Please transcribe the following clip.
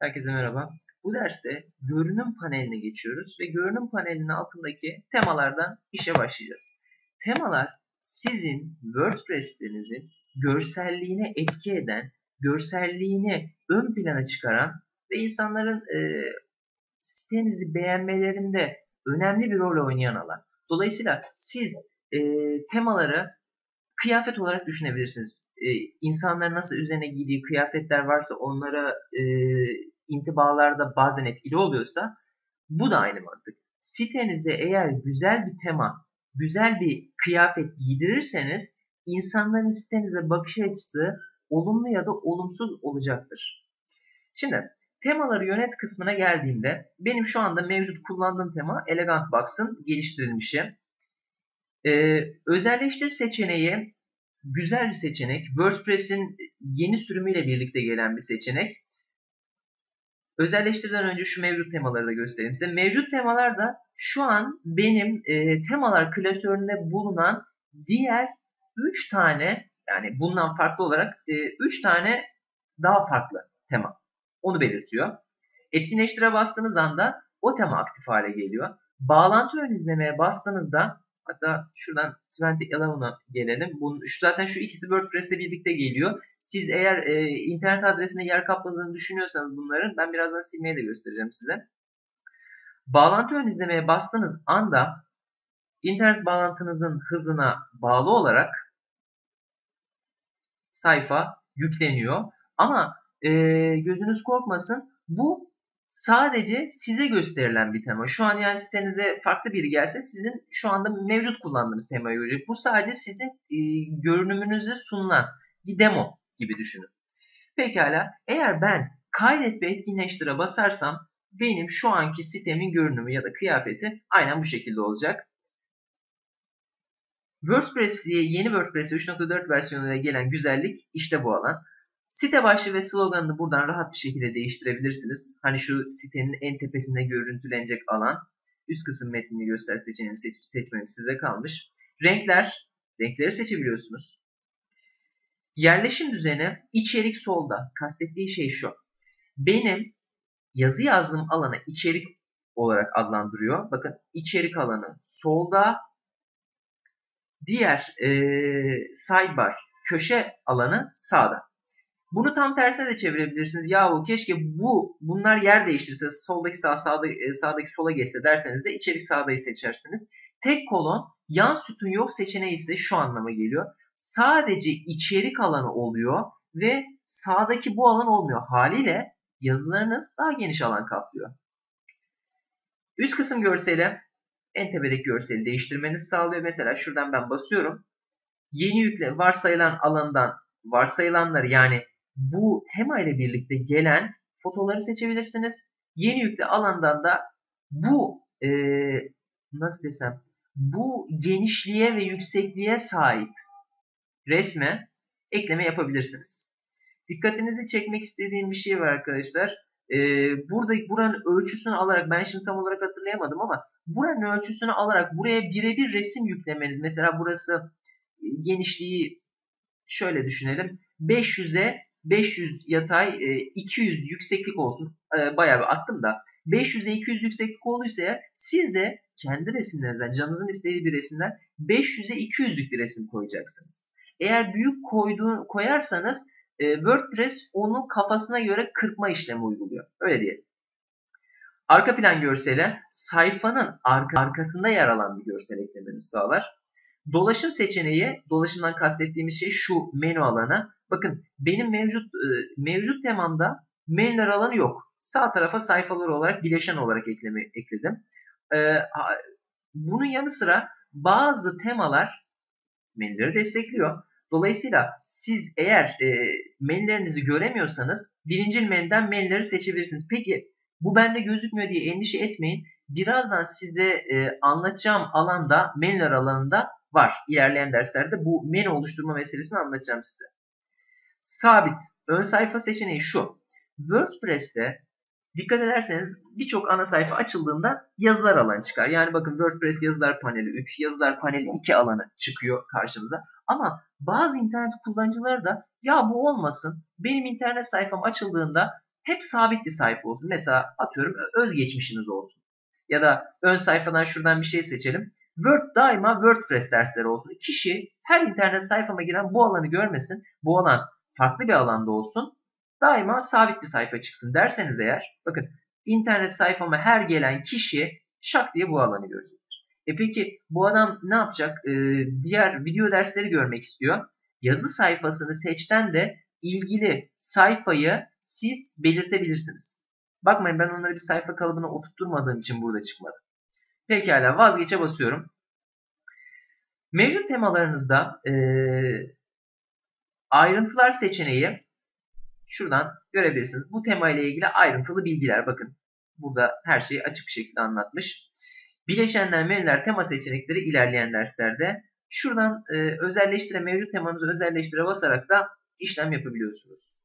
Herkese merhaba. Bu derste görünüm paneline geçiyoruz ve görünüm panelinin altındaki temalardan işe başlayacağız. Temalar sizin WordPress'lerinizin görselliğine etki eden, görselliğini ön plana çıkaran ve insanların e, sitenizi beğenmelerinde önemli bir rol oynayan alan. Dolayısıyla siz e, temaları kıyafet olarak düşünebilirsiniz. E, insanların nasıl üzerine giydiği kıyafetler varsa onlara e, intibalarda bazen etkili oluyorsa bu da aynı mantık. Sitenize eğer güzel bir tema, güzel bir kıyafet giydirirseniz insanların sitenize bakış açısı olumlu ya da olumsuz olacaktır. Şimdi temaları yönet kısmına geldiğimde benim şu anda mevcut kullandığım tema Elegant Box'ın geliştirilmişi. Ee, özelleştir seçeneği güzel bir seçenek. WordPress'in yeni sürümüyle birlikte gelen bir seçenek. Özelleştirden önce şu mevcut temaları da göstereyim size. Mevcut temalar da şu an benim e, temalar klasöründe bulunan diğer 3 tane yani bundan farklı olarak 3 e, tane daha farklı tema. Onu belirtiyor. Etkinleştire bastığınız anda o tema aktif hale geliyor. Bağlantı ön izlemeye bastığınızda Hatta şuradan 2011'a gelelim. Bunun, şu, zaten şu ikisi WordPress'le birlikte geliyor. Siz eğer e, internet adresine yer kapladığını düşünüyorsanız bunların ben birazdan silmeyi de göstereceğim size. Bağlantı ön izlemeye bastığınız anda internet bağlantınızın hızına bağlı olarak sayfa yükleniyor. Ama e, gözünüz korkmasın bu sadece size gösterilen bir tema. Şu an yani sitenize farklı biri gelse sizin şu anda mevcut kullandığınız temayı görecek. Bu sadece sizin e, görünümünüze sunulan bir demo gibi düşünün. Pekala eğer ben kaydet ve etkinleştire basarsam benim şu anki sitemin görünümü ya da kıyafeti aynen bu şekilde olacak. WordPress diye yeni WordPress 3.4 versiyonuna gelen güzellik işte bu alan. Site başlığı ve sloganını buradan rahat bir şekilde değiştirebilirsiniz. Hani şu sitenin en tepesinde görüntülenecek alan. Üst kısım metnini göster seçeneğini seçip seçmeniz size kalmış. Renkler, renkleri seçebiliyorsunuz. Yerleşim düzeni içerik solda. Kastettiği şey şu. Benim yazı yazdığım alana içerik olarak adlandırıyor. Bakın içerik alanı solda. Diğer e, sidebar köşe alanı sağda. Bunu tam tersine de çevirebilirsiniz. Yahu keşke bu bunlar yer değiştirse soldaki sağ sağda, e, sağdaki sola geçse derseniz de içerik sağdayı seçersiniz. Tek kolon yan sütun yok seçeneği ise şu anlama geliyor. Sadece içerik alanı oluyor ve sağdaki bu alan olmuyor. Haliyle yazılarınız daha geniş alan kaplıyor. Üst kısım görseli en tepedeki görseli değiştirmenizi sağlıyor. Mesela şuradan ben basıyorum. Yeni yükle varsayılan alandan varsayılanları yani bu tema ile birlikte gelen fotoları seçebilirsiniz. Yeni yükle alandan da bu e, nasıl desem bu genişliğe ve yüksekliğe sahip resme ekleme yapabilirsiniz. Dikkatinizi çekmek istediğim bir şey var arkadaşlar. Ee, burada buranın ölçüsünü alarak ben şimdi tam olarak hatırlayamadım ama buranın ölçüsünü alarak buraya birebir resim yüklemeniz. Mesela burası genişliği şöyle düşünelim. 500'e 500 yatay, 200 e, yükseklik olsun. E, bayağı bir attım da. 500'e 200 yükseklik olduysa siz de kendi resimlerinizden, canınızın istediği bir resimden 500'e 200'lük bir resim koyacaksınız. Eğer büyük koyduğu, koyarsanız e, WordPress onu kafasına göre kırpma işlemi uyguluyor. Öyle diyelim. Arka plan görseli sayfanın arka, arkasında yer alan bir görsel eklemenizi sağlar. Dolaşım seçeneği, dolaşımdan kastettiğimiz şey şu menü alanı. Bakın benim mevcut e, mevcut temamda menüler alanı yok. Sağ tarafa sayfalar olarak bileşen olarak ekleme, ekledim. E, bunun yanı sıra bazı temalar menüleri destekliyor. Dolayısıyla siz eğer e, menülerinizi göremiyorsanız birinci menüden menüleri seçebilirsiniz. Peki bu bende gözükmüyor diye endişe etmeyin. Birazdan size e, anlatacağım alanda menüler alanında var. İlerleyen derslerde bu menü oluşturma meselesini anlatacağım size. Sabit. Ön sayfa seçeneği şu. WordPress'te dikkat ederseniz birçok ana sayfa açıldığında yazılar alanı çıkar. Yani bakın WordPress yazılar paneli 3, yazılar paneli 2 alanı çıkıyor karşımıza. Ama bazı internet kullanıcıları da ya bu olmasın benim internet sayfam açıldığında hep sabit bir sayfa olsun. Mesela atıyorum özgeçmişiniz olsun. Ya da ön sayfadan şuradan bir şey seçelim. Word daima WordPress dersleri olsun. Kişi her internet sayfama giren bu alanı görmesin. Bu alan farklı bir alanda olsun. Daima sabit bir sayfa çıksın derseniz eğer bakın internet sayfama her gelen kişi şak diye bu alanı görecektir. E peki bu adam ne yapacak? Ee, diğer video dersleri görmek istiyor. Yazı sayfasını seçten de ilgili sayfayı siz belirtebilirsiniz. Bakmayın ben onları bir sayfa kalıbına oturtturmadığım için burada çıkmadı. Pekala vazgeçe basıyorum. Mevcut temalarınızda e, ayrıntılar seçeneği şuradan görebilirsiniz. Bu tema ile ilgili ayrıntılı bilgiler bakın. Burada her şeyi açık bir şekilde anlatmış. Bileşenler, menüler, tema seçenekleri ilerleyen derslerde. Şuradan e, özelleştire, mevcut temanızı özelleştire basarak da işlem yapabiliyorsunuz.